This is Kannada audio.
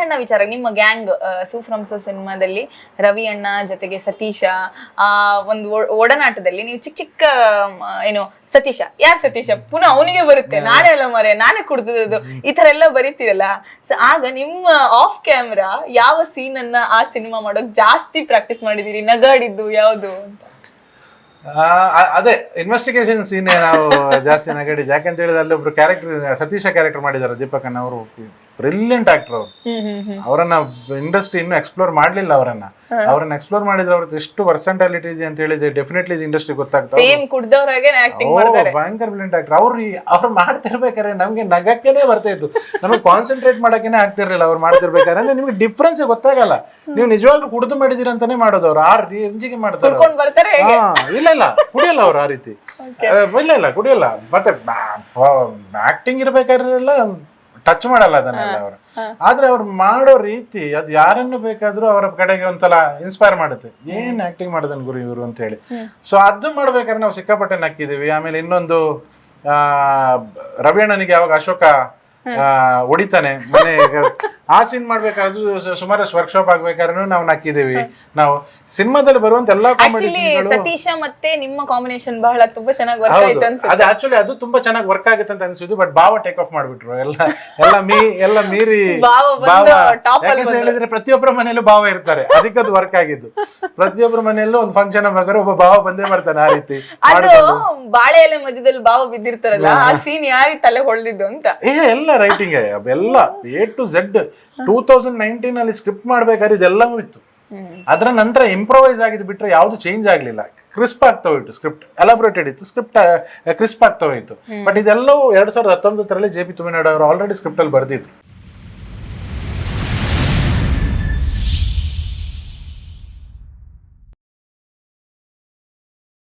ಸಣ್ಣ ವಿಚಾರ ನಿಮ್ಮ ಗ್ಯಾಂಗ್ ಸೂಫ್ರಮ್ಸೋ ಸಿನಿಮಾದಲ್ಲಿ ರವಿ ಅಣ್ಣ ಜೊತೆಗೆ ಸತೀಶ ಆ ಒಂದು ಒಡನಾಟದಲ್ಲಿ ನೀವು ಚಿಕ್ಕ ಚಿಕ್ಕ ಏನು ಸತೀಶ. ಯಾರ್ ಸತೀಶ? ಪುನಃ ಅವನಿಗೆ ಬರುತ್ತೆ. ನಾನೇ ಅಲ್ಲ ಮರೆ ನಾನೇ ಕುಡ್ದದ್ದು. ಈ ತರ ಎಲ್ಲ ಬರೀತೀರಲ್ಲ? ಆಗ ನಿಮ್ಮ ಆಫ್ ಕ್ಯಾಮ್ರಾ ಯಾವ ಸೀನ್ ಅನ್ನ ಆ ಸಿನಿಮಾ ಮಾಡೋಕ್ ಜಾಸ್ತಿ ಪ್ರಾಕ್ಟೀಸ್ ಮಾಡಿದೀರಿ? ನಗಾಡಿದ್ದು ಯಾವುದು ಅಂತ? ಅದೇ ಇನ್ವೆಸ್ಟಿಗೇಷನ್ ಸೀನ್ ನಾವು ಜಾಸ್ತಿ ನಗಡಿದ್ದು. ಯಾಕಂತ ಹೇಳಿದ್ರೆ ಅಲ್ಲಿ ಒಬ್ರು ಕ್ಯಾರೆಕ್ಟರ್ ಸತೀಶ ಕ್ಯಾರೆಕ್ಟರ್ ಮಾಡಿದ್ದಾರೆ ದೀಪಕನ್ ಅವರು. ಬ್ರಿಲಿಯಂಟ್ ಆಕ್ಟರ್ ಅವರು. ಅವರನ್ನ ಇಂಡಸ್ಟ್ರಿ ಇನ್ನೂ ಎಕ್ಸ್ಪ್ಲೋರ್ ಮಾಡ್ಲಿಲ್ಲ ಅವರನ್ನ. ಅವ್ರನ್ನ ಎಕ್ಸ್ಪ್ಲೋರ್ ಮಾಡಿದ್ರೆ ಅವ್ರದ್ದು ಎಷ್ಟು ಪರ್ಸೆಂಟಾಲಿಟಿ ಇದೆ ಅಂತ ಹೇಳಿದ್ರೆ ಡೆಫಿನೆಟ್ಲಿ ಇಂಡಸ್ಟ್ರಿ ಗೊತ್ತಾಗ್ತದೆ ಭಯಂಕರ ಬ್ರಿಲಿಯಂಟ್ ಆಕ್ಟರ್ ಅವ್ರು ಅವ್ರು ಮಾಡ್ತಿರ್ಬೇಕಾದ್ರೆ ನಮ್ಗೆ ನಗಕ್ಕೇನೆ ಬರ್ತಾ ಇತ್ತು ನಮಗೆ ಕಾನ್ಸಂಟ್ರೇಟ್ ಮಾಡಕ್ಕೇನೆ ಆಗ್ತಿರ್ಲಿಲ್ಲ ಅವ್ರು ಮಾಡ್ತಿರ್ಬೇಕಾದ್ರೆ. ಅಂದ್ರೆ ನಿಮ್ಗೆ ಡಿಫ್ರೆನ್ಸ್ ಗೊತ್ತಾಗಲ್ಲ. ನೀವು ನಿಜವಾಗ್ಲೂ ಕುಡಿದು ಮಾಡಿದಿರ ಅಂತಾನೆ ಮಾಡೋದು ಅವ್ರು. ಆ ರೇಂಜಿಗೆ ಮಾಡ್ತಾರೆ ಇಲ್ಲ ಇಲ್ಲ. ಕುಡಿಯಲ್ಲ ಅವ್ರು ಆ ರೀತಿ. ಇಲ್ಲ ಇಲ್ಲ. ಕುಡಿಯಲ್ಲ. ಮತ್ತೆ ಆಕ್ಟಿಂಗ್ ಇರ್ಬೇಕಾದ್ರೆಲ್ಲ ಟಚ್ ಮಾಡಲ್ಲ ಅದನ್ನೆಲ್ಲ ಅವರು. ಆದ್ರೆ ಅವ್ರು ಮಾಡೋ ರೀತಿ ಅದು ಯಾರನ್ನು ಬೇಕಾದ್ರೂ ಅವರ ಕಡೆಗೆ ಒಂದ್ಸಲ ಇನ್ಸ್ಪೈರ್ ಮಾಡುತ್ತೆ. ಏನ್ ಆಕ್ಟಿಂಗ್ ಮಾಡೋದನ್ ಗುರು ಇವರು ಅಂತ ಹೇಳಿ. ಸೊ ಅದು ಮಾಡ್ಬೇಕಾದ್ರೆ ನಾವು ಸಿಕ್ಕಾಪಟ್ಟೆ ನಕ್ಕಿದೀವಿ ಆಮೇಲೆ ಇನ್ನೊಂದು ಆ ರವಿಯಣ್ಣನಿಗೆ ಯಾವಾಗ ಅಶೋಕ ಹೊಡಿತಾನೆ. ಮನೆ ಆ ಸೀನ್ ಮಾಡ್ಬೇಕಾದ್ರೂ ಸುಮಾರು ವರ್ಕ್ಶಾಪ್ ಆಗ್ಬೇಕಾದ್ರೂ ನಾವು ನಕ್ಕಿದೀವಿ ನಾವು ಸಿನಿಮಾದಲ್ಲಿ ಬರುವಂತ ಎಲ್ಲಾ ಸತೀಶ ಮತ್ತೆ ನಿಮ್ಮ ಕಾಂಬಿನೇಷನ್ ಬಹಳ ತುಂಬಾ ಚೆನ್ನಾಗಿ ವರ್ಕ್ ಆಯ್ತು ಅದು ಆಕ್ಚುಲಿ ಅದು ತುಂಬಾ ಚೆನ್ನಾಗಿ ವರ್ಕ್ ಆಗುತ್ತೆ ಅಂತ ಅನ್ಸಿದ್ದು ಬಟ್ ಬಾವ ಟೇಕ್ ಆಫ್ ಮಾಡ್ಬಿಟ್ರು. ಎಲ್ಲ ಎಲ್ಲ ಮೀ ಎಲ್ಲ ಮೀರಿ ಅಲ್ಲಿ ಯಾಕಂತ ಹೇಳಿದ್ರೆ ಪ್ರತಿಯೊಬ್ಬರ ಮನೆಯಲ್ಲೂ ಭಾವ ಇರ್ತಾರೆ. ಅದಕ್ಕೆ ಅದು ವರ್ಕ್ ಆಗಿದ್ದು. ಪ್ರತಿಯೊಬ್ಬರ ಮನೆಯಲ್ಲೂ ಒಂದು ಫಂಕ್ಷನ್ ಬೇಕಾದ್ರೆ ಒಬ್ಬ ಭಾವ ಬಂದೇ ಬರ್ತಾನೆ ಆ ರೀತಿ ಅದು ಬಾಳೆ ಎಲೆ ಮಧ್ಯದಲ್ಲಿ ಬಾವ ಬಿದ್ದಿರ್ತಾರಲ್ಲ ಆ ಸೀನ್ ಯಾರಿ ತಲೆ ಹೊಳ್ದಿದ್ದು ಅಂತ? ಏ ಎಲ್ಲ ರೈಟಿಂಗ್ ಅವೆಲ್ಲ A to Z two thousand nineteen ಅಲ್ಲಿ ಸ್ಕ್ರಿಪ್ಟ್ ಮಾಡ್ಬೇಕಾದ್ರೆ ಇದೆಲ್ಲವೂ ಇತ್ತು. ಅದರ ನಂತರ ಇಂಪ್ರೊವೈಸ್ ಆಗಿದ್ದು ಬಿಟ್ರೆ ಯಾವುದು ಚೇಂಜ್ ಆಗಲಿಲ್ಲ. ಕ್ರಿಸ್ಪ್ ಆಗ್ತಾ ಹೋಯ್ತು ಸ್ಕ್ರಿಪ್ಟ್ ಎಲಾಬ್ರೇಟೆಡ್ ಇತ್ತು ಸ್ಕ್ರಿಪ್ಟ್ ಕ್ರಿಸ್ಪ್ ಆಗ್ತಾ ಹೋಯ್ತು. ಬಟ್ ಇದೆಲ್ಲವೂ ಎರಡ್ ಸಾವಿರದ ಹತ್ತೊಂಬತ್ತರಲ್ಲಿ ಜೆ ಪಿ ತುಮಿನಾಡು ಅವರು ಆಲ್ರೆಡಿ ಸ್ಕ್ರಿಪ್ಟ್ ಅಲ್ಲಿ ಬರ್ದಿದ್ರು.